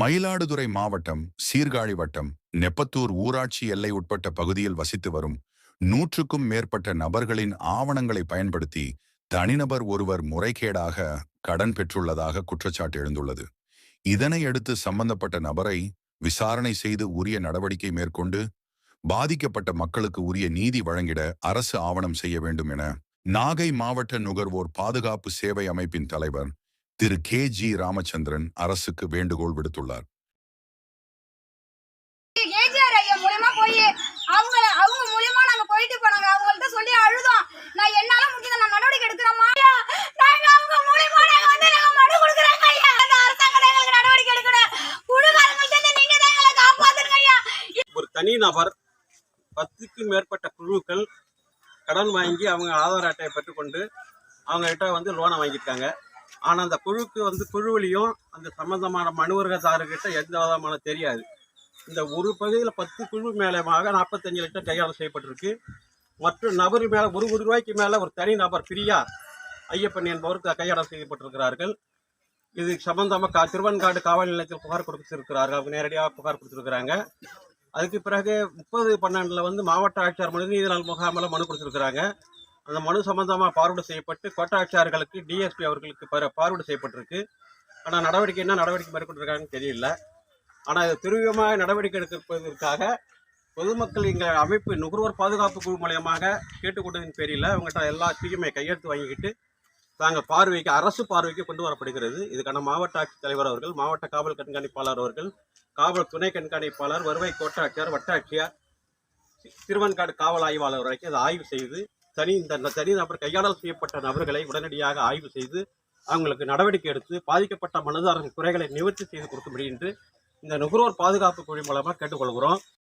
மயிலாடுதுறை மாவட்டம் சீர்காழி வட்டம் நெப்பத்தூர் ஊராட்சி எல்லை உட்பட்ட பகுதியில் வசித்து வரும் நூற்றுக்கும் மேற்பட்ட நபர்களின் ஆவணங்களை பயன்படுத்தி தனிநபர் ஒருவர் முறைகேடாக கடன் பெற்றுள்ளதாக குற்றச்சாட்டு எழுந்துள்ளது. இதனை அடுத்து சம்பந்தப்பட்ட நபரை விசாரணை செய்து உரிய நடவடிக்கை மேற்கொண்டு பாதிக்கப்பட்ட மக்களுக்கு உரிய நீதி வழங்கிட அரசு ஆவணம் செய்ய வேண்டும் என நாகை மாவட்ட நுகர்வோர் பாதுகாப்பு சேவை அமைப்பின் தலைவர் திரு. கே. ஜி. ராமச்சந்திரன் அரசுக்கு வேண்டுகோள் விடுத்துள்ளார். ஒரு தனி நபர் பத்துக்கும் மேற்பட்ட குழுக்கள் கடன் வாங்கி அவங்க ஆதார் அட்டையை பெற்றுக்கொண்டு அவங்ககிட்ட வந்து லோனை வாங்கியிருக்காங்க. ஆனால் அந்த குழுக்கு வந்து குழுவிலையும் அந்த சம்பந்தமான மனுவர்கதாரர்கிட்ட எந்த விதமான தெரியாது. இந்த ஒரு பகுதியில் பத்து குழு மேலமாக நாற்பத்தஞ்சு லட்சம் கையாளம் செய்யப்பட்டிருக்கு. மற்ற நபர் மேலே ஒரு கோடி ரூபாய்க்கு மேலே ஒரு தனி நபர் பிரியா ஐயப்பன் என்பவர் கையாளம் செய்யப்பட்டிருக்கிறார்கள். இது சம்பந்தமாக கா திருவன்காடு காவல் நிலையத்தில் புகார் கொடுத்திருக்கிறார்கள். அவங்க நேரடியாக புகார் கொடுத்துருக்குறாங்க. அதுக்கு பிறகு முப்பது பன்னெண்டில் வந்து மாவட்ட ஆட்சியர் மனு நீதி நாள் முகாமில் மனு கொடுத்துருக்குறாங்க. அந்த மனு சம்பந்தமாக பார்வடு செய்யப்பட்டு கோட்டாட்சியர்களுக்கு டிஎஸ்பி அவர்களுக்கு பர- செய்யப்பட்டிருக்கு. ஆனால் நடவடிக்கை என்ன நடவடிக்கை மேற்கொண்டிருக்காங்கன்னு தெரியல. ஆனால் இது துரிதமாக நடவடிக்கை எடுப்பதற்காக பொதுமக்கள் எங்கள் அமைப்பு நுகர்வோர் பாதுகாப்பு குழு மூலியமாக கேட்டுக்கொண்டதின் பேரில் அவங்ககிட்ட எல்லாத்தையுமே கையெழுத்து வாங்கிக்கிட்டு தாங்கள் பார்வைக்கு அரசு பார்வைக்கு கொண்டு வரப்படுகிறது. இதுக்கான மாவட்ட ஆட்சித்தலைவர் அவர்கள் மாவட்ட காவல் கண்காணிப்பாளர் அவர்கள் காவல் துணை கண்காணிப்பாளர் வருவாய் கோட்டாட்சியர் வட்டாட்சியர் திருவன்காடு காவல் ஆய்வாளர் வரைக்கும் அதை ஆய்வு செய்து தனி இந்த தனி நபர் கையாடல் செய்யப்பட்ட நபர்களை உடனடியாக ஆய்வு செய்து அவங்களுக்கு நடவடிக்கை எடுத்து பாதிக்கப்பட்ட மனதாரர்கள் குறைகளை நிவர்த்தி செய்து கொடுக்கும்படி என்று இந்த நுகர்வோர் பாதுகாப்பு குழு மூலமாக கேட்டுக்கொள்கிறோம்.